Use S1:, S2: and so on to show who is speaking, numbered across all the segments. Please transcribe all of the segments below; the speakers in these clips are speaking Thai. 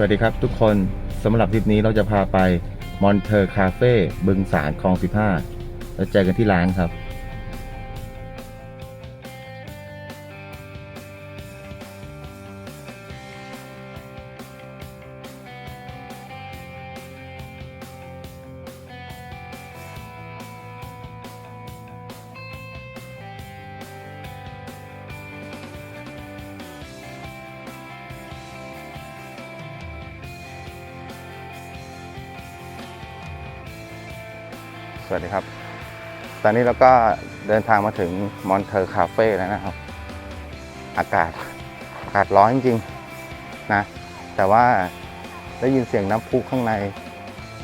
S1: วัสดีครับทุกคนสำหรับทริปนี้เราจะพาไปมอนเทอร์คาเฟ่บึงสารคลอง 15 แล้วเจอกันที่ร้านครับ สวัสดีครับ ตอนนี้เราก็เดินทางมาถึงมอนเทอร์คาเฟ่แล้วนะครับ อากาศอากาศร้อนจริงๆนะ แต่ว่าได้ยินเสียงน้ำพุข้างใน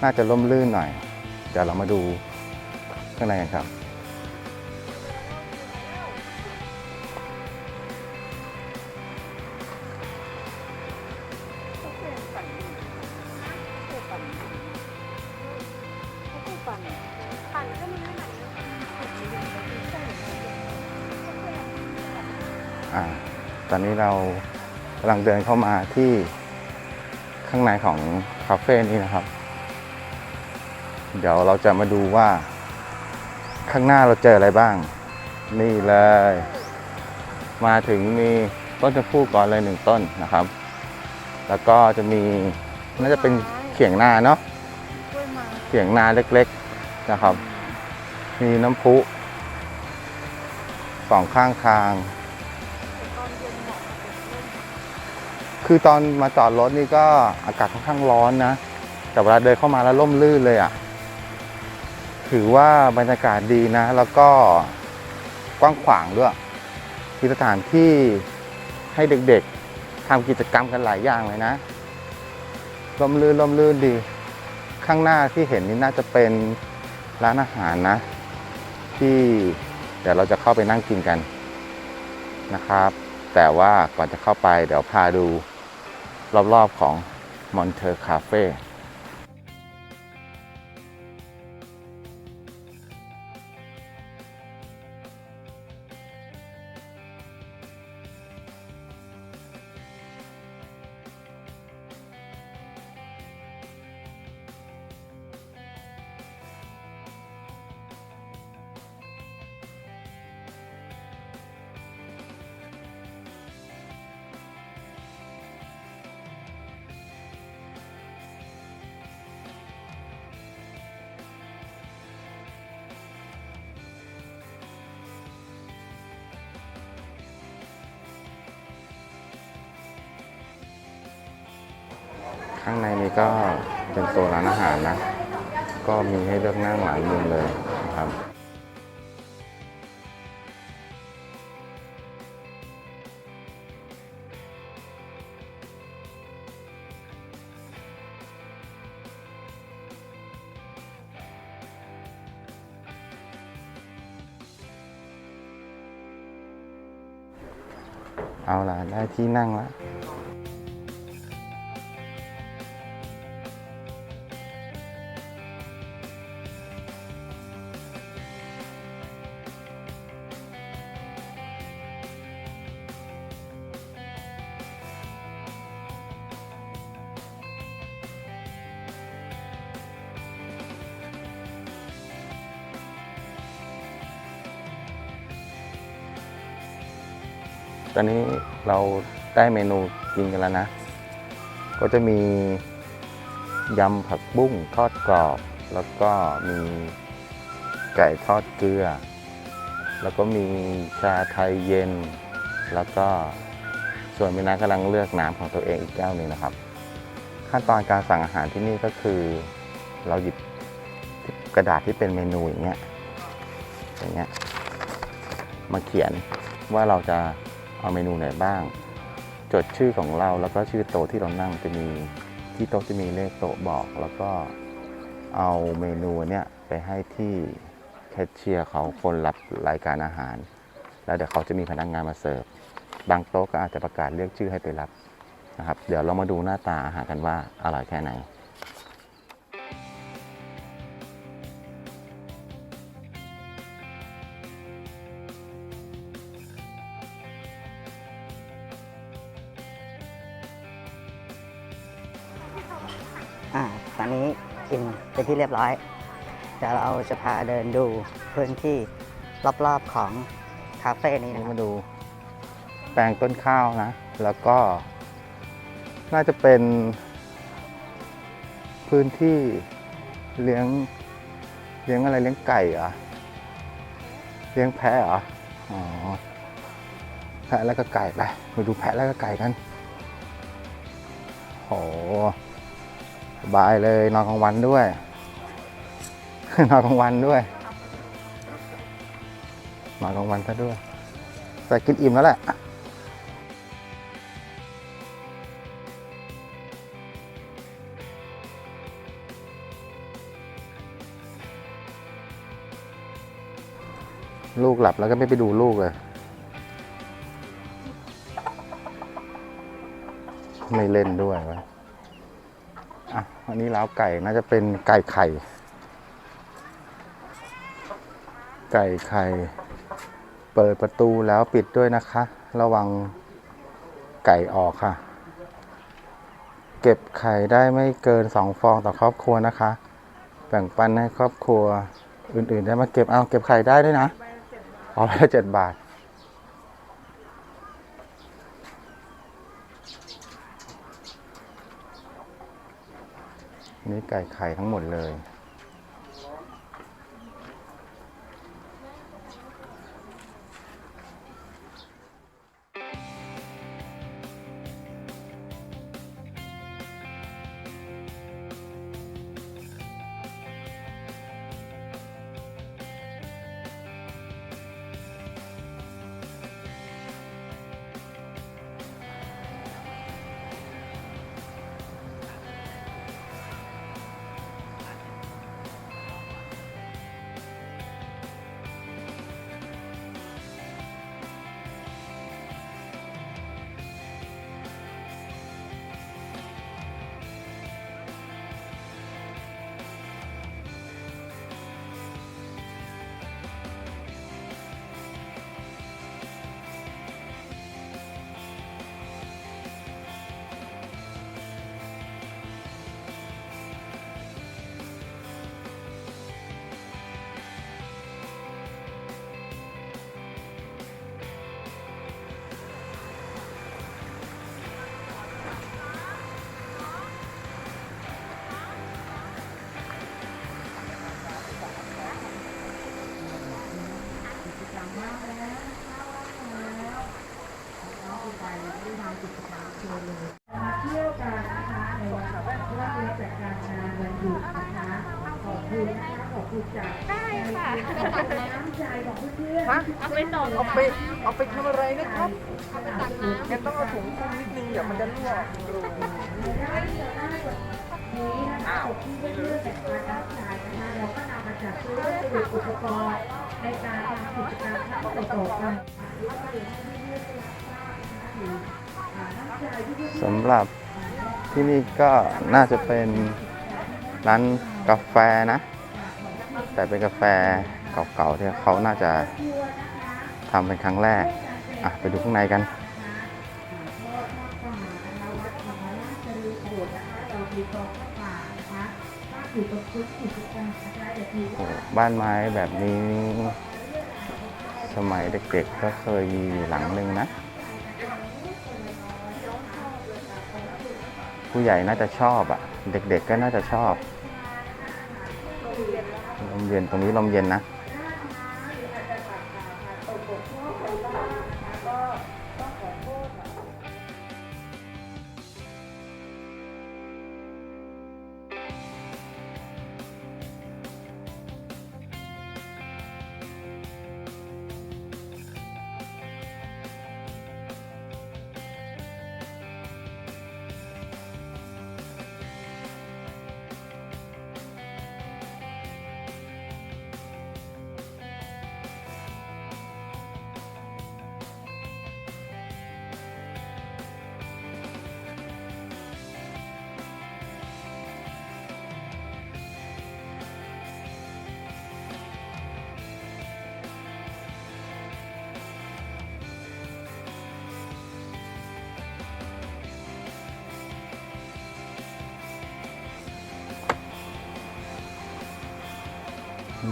S1: น่าจะร่มรื่นหน่อย เดี๋ยวเรามาดูข้างในกันครับ อ่าตอนนี้เรากำลังเดินเข้ามาที่ข้างในของคาเฟ่นี้นะครับ เดี๋ยวเราจะมาดูว่าข้างหน้าเราเจออะไรบ้าง นี่เลย มาถึงมีต้นชมพู่ก่อนเลยหนึ่งต้นนะครับ แล้วก็จะมีน่าจะเป็นเขียงนาเนาะ
S2: กล้วยไม้
S1: เขียงนาเล็กๆนะครับ มีน้ำพุสองข้างทาง คือตอนมาจอดรถนี่ก็อากาศค่อนข้างร้อนนะ แต่เวลาเดินเข้ามาแล้วร่มรื่นเลยอะ่ะ ถือว่าบรรยากาศดีนะ แล้วก็กว้างขวางด้วย มีสถานที่ให้เด็กๆทำกิจกรรมกันหลายอย่างเลยนะ ร่มรื่นร่มรื่นดี ข้างหน้าที่เห็นนี่น่าจะเป็นร้านอาหารนะ ที่เดี๋ยวเราจะเข้าไปนั่งกินกันนะครับแต่ว่าก่อนจะเข้าไปเดี๋ยวพาดู รอบๆของมอนเทอร์คาเฟ่ ข้างในนี้ก็เป็นโซนร้านอาหารนะ ก็มีให้เลือกนั่งหลายมุมเลยนะครับเอาล่ะ ได้ที่นั่งแล้ว ตอนนี้เราได้เมนูกินกันแล้วนะ ก็จะมียำผักบุ้งทอดกรอบ แล้วก็มีไก่ทอดเกลือ แล้วก็มีชาไทยเย็น แล้วก็ส่วนมินากำลังเลือกน้ำของตัวเองอีกแก้วหนึ่งนะครับ ขั้นตอนการสั่งอาหารที่นี่ก็คือ เราหยิบกระดาษที่เป็นเมนูอย่างเงี้ยอย่างเงี้ยมาเขียนว่าเราจะ เอาเมนูไหนบ้าง จดชื่อของเราแล้วก็ชื่อโต๊ะที่เรานั่งจะมีที่โต๊ะจะมีเลขโต๊ะบอก แล้วก็เอาเมนูเนี่ยไปให้ที่แคชเชียร์เขาคนรับรายการอาหาร แล้วเดี๋ยวเขาจะมีพนักงานมาเสิร์ฟบางโต๊ะก็อาจจะประกาศเรียกชื่อให้ไปรับนะครับ เดี๋ยวเรามาดูหน้าตาอาหารกันว่าอร่อยแค่ไหน
S3: ที่เรียบร้อย เดี๋ยวเราจะพาเดินดูพื้นที่รอบๆของคาเฟ่นี้
S1: นะ
S3: ครั
S1: มาดูแปลงต้นข้าวนะ แล้วก็ น่าจะเป็น พื้นที่เลี้ยงเลี้ยงอะไรเลี้ยงไก่เหรอเลี้ยงแพะเหรออ๋อแพะแล้วก็ไก่ไปมาดูแพะแล้วก็ไก่กันโหสบายเลยนอนกลางวันด้วย นอนกลางวันด้วยนอนกลางวันซะด้วย แต่กินอิ่มแล้วแหละลูกหลับแล้วก็ไม่ไปดูลูกเลย ไม่เล่นด้วยวะอะอันนี้ล้าวไก่น่าจะเป็นไก่ไข่ ไก่ไข่ เปิดประตูแล้วปิดด้วยนะคะ ระวังไก่ออกค่ะ เก็บไข่ได้ไม่เกินสองฟองต่อครอบครัวนะคะ แบ่งปันให้ครอบครัวอื่นๆได้มาเก็บเอาเก็บไข่ได้ด้วยนะอ๋อไปละเจ็ดบาทนี่ไก่ไข่ทั้งหมดเลย
S2: ได้ค่ะ
S4: น้ำใจของเพื่อนๆ
S5: ฮะ
S2: เอาไปต่อ
S5: เอาไปเอาไปทำอะไรนะครับ
S2: เอาไปตักน้
S5: แกต้องเอาถุงคลุมนิดนึงเดี๋ยวมันจะรั่ว
S4: นี้นะคะขอบคุณเพื่อนๆจากการรับจ่ายนะคะเราก็นำมาจัดซื้อวัสดุอุปกรณ์ในการทำกิจกรรมทั้งต่อๆกันแล้วก็เดี๋ยวให้เพื่อนๆได้รับทราบนะคะถึงอ่าน้ำใจที่เพื่อนๆ
S1: สำหรับที่นี่ก็น่าจะเป็นร้านกาแฟนะ แต่เป็นกาแฟเก่าๆที่เขาน่าจะทำเป็นครั้งแรก อะ ไปดูข้างในกัน บ้านไม้แบบนี้ สมัยเด็กๆก็เคยมีหลังหนึ่งนะ ผู้ใหญ่น่าจะชอบอะ เด็กๆก็น่าจะชอบ มเย็นตรงนี้ลมเย็นนะก็ขอโทษ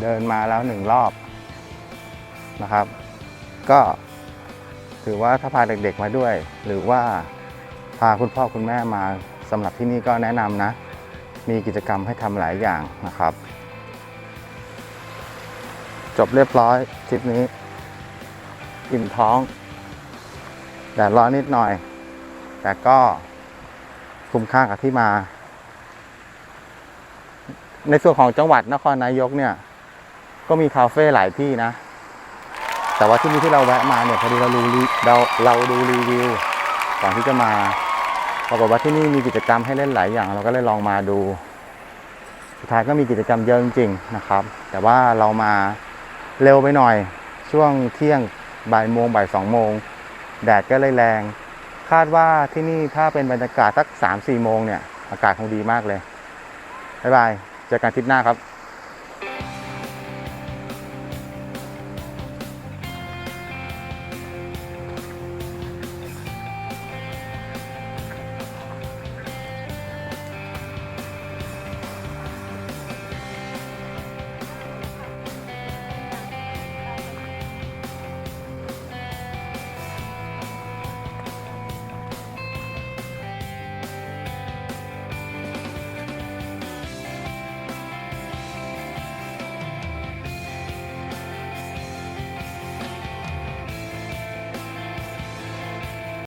S1: เดินมาแล้วหนึ่งรอบนะครับ ก็ถือว่าถ้าพาเด็กๆมาด้วย หรือว่าพาคุณพ่อคุณแม่มาสำหรับที่นี่ก็แนะนำนะ มีกิจกรรมให้ทำหลายอย่างนะครับ จบเรียบร้อยทริปนี้ อิ่มท้องแดดร้อนนิดหน่อย แต่ก็คุ้มค่ากับที่มา ในส่วนของจังหวัดนครนายกเนี่ย ก็มีคาเฟ่หลายที่นะ แต่ว่าที่นี่ที่เราแวะมาเนี่ยพอดีเราดูรีเราเราดูรีวิวก่อนที่จะมาปรากฏว่าที่นี่มีกิจกรรมให้เล่นหลายอย่าง เราก็เลยลองมาดู สุดท้ายก็มีกิจกรรมเยอะจริงๆนะครับ แต่ว่าเรามาเร็วไปหน่อยช่วงเที่ยงบ่ายโมงบ่ายสองโมงแดดก็เลยแรง คาดว่าที่นี่ถ้าเป็นบรรยากาศสักสามสี่โมงเนี่ย อากาศคงดีมากเลย บ๊ายบาย เจอกันทริปหน้าครับ